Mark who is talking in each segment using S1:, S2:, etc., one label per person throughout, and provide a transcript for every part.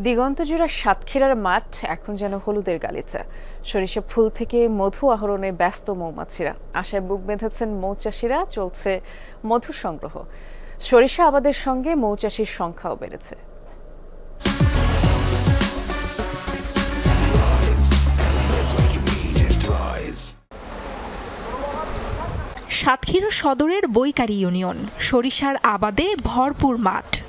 S1: দিগন্তজোড়া সাতক্ষীরার মাঠ এখন যেন হলুদের গালিচা। সরিষা ফুল থেকে মধু আহরণে ব্যস্ত মৌমাছিরা। আশায় বুক বেঁধেছেন মৌচাষিরা, চলছে মধু সংগ্রহ। সরিষা আবাদের সঙ্গে মৌচাষির সংখ্যাও বেড়েছে।
S2: সাতক্ষীরা সদরের বৈকারী ইউনিয়ন, সরিষার আবাদে ভরপুর মাঠ।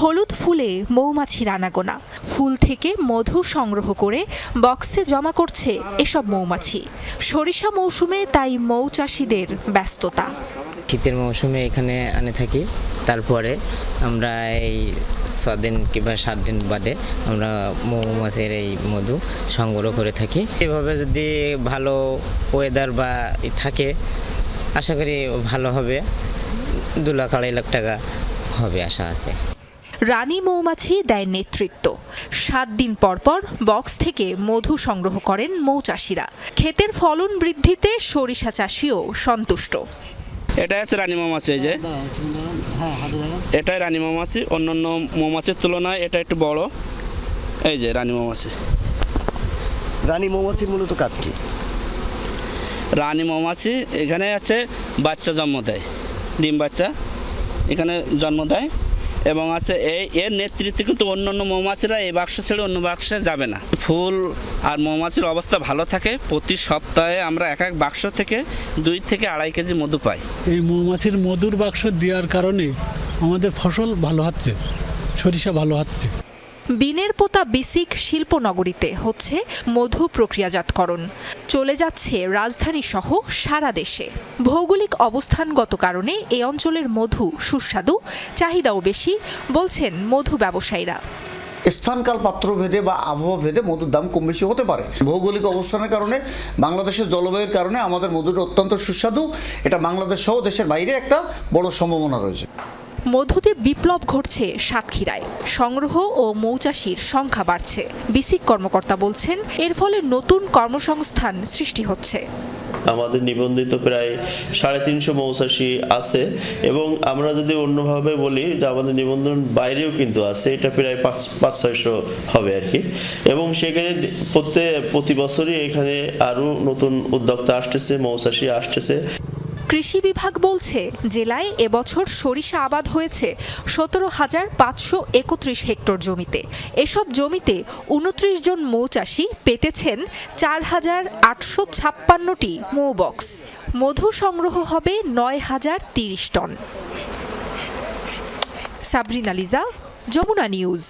S2: হলুদ ফুলে মৌমাছির আনাগোনা ফুল থেকে মধু সংগ্রহ করে বক্সে জমা করছে এসব মৌমাছি। সরিষা মৌসুমে তাই মৌচাষিদের ব্যস্ততা।
S3: শীতের মৌসুমে এখানে আনে থাকি। তারপরে আমরা এই ছদিন কিংবা সাত দিন বাদে আমরা মৌমাছির এই মধু সংগ্রহ করে থাকি। এভাবে যদি ভালো ওয়েদার বা থাকে, আশা করি ভালো হবে। দু লাখ আড়াই লাখ টাকা হবে আশা আছে।
S2: রানী মৌমাছি দেয় নেতৃত্ব। সাত দিন পর পর বক্স থেকে মধু সংগ্রহ করেন মৌচাষিরা। ক্ষেতের ফলন বৃদ্ধিতে সরিষা চাষিও সন্তুষ্ট।
S4: এটা হচ্ছে রানী মৌমাছি এই যে। এটাই রানী মৌমাছি অন্যান্য মৌমাছির তুলনায় এটা একটু বড়। এই যে রানী মৌমাছি।
S5: রানী মৌমাছির মূলত কাজ কি?
S4: রানী মৌমাছি এখানে আছে বাচ্চা জন্ম দেয় ডিম বাচ্চা এখানে জন্ম দেয়। এবং আছে এই, এর নেতৃত্বে কিন্তু অন্য অন্য মৌমাছিরা এই বাক্স ছেড়ে অন্য বাক্সে যাবে না। ফুল আর মৌমাছির অবস্থা ভালো থাকে, প্রতি সপ্তাহে আমরা এক এক বাক্স থেকে দুই থেকে আড়াই কেজি মধু পাই।
S6: এই মৌমাছির মধুর বাক্স দেওয়ার কারণে আমাদের ফসল ভালো হচ্ছে, সরিষা ভালো হচ্ছে।
S2: বিনের পোতা বিসিক শিল্পনগরীতে হচ্ছে মধু প্রক্রিয়াজাতকরণ। চলে যাচ্ছে রাজধানী সহ সারা দেশে। ভৌগোলিক অবস্থানগত কারণে এই অঞ্চলের মধু সুস্বাদু, চাহিদাও বেশি, বলছেন মধু ব্যবসায়ীরা।
S7: স্থানকাল পাত্র ভেদে বা আবহাওয়া ভেদে মধুর দাম কম বেশি হতে পারে। ভৌগোলিক অবস্থানের কারণে, বাংলাদেশের জলবায়ুর কারণে আমাদের মধুটা অত্যন্ত সুস্বাদু। এটা বাংলাদেশ সহ দেশের বাইরে একটা বড় সম্ভাবনা রয়েছে।
S2: মধুতে বিপ্লব ঘটছে সাতক্ষীরায়। সংগ্রহ ও মৌচাষির সংখ্যা বাড়ছে। বিসিক কর্মকর্তা বলছেন, এর ফলে নতুন কর্মসংস্থান সৃষ্টি হচ্ছে।
S8: আমাদের নিবন্ধিত প্রায় সাড়ে তিনশো মৌচাষি আছে এবং আমরা যদি অন্যভাবে বলি যে আমাদের নিবন্ধন বাইরেও কিন্তু আছে, এটা প্রায় পাঁচ পাঁচ ছয়শো হবে আর কি। এবং সেখানে প্রত্যেক, প্রতি বছরই এখানে আরও নতুন উদ্যোক্তা আসতেছে, মৌচাষি আসতেছে।
S2: কৃষি বিভাগ বলছে, জেলায় এবছর সরিষা আবাদ হয়েছে সতেরো হাজার পাঁচশো একত্রিশ হেক্টর জমিতে। এসব জমিতে উনত্রিশ জন মৌচাষি পেতেছেন চার হাজার আটশো ছাপ্পান্নটি মৌবক্স। মধু সংগ্রহ হবে নয় হাজার তিরিশ টন। সাবরিনা লিজা, যমুনা নিউজ।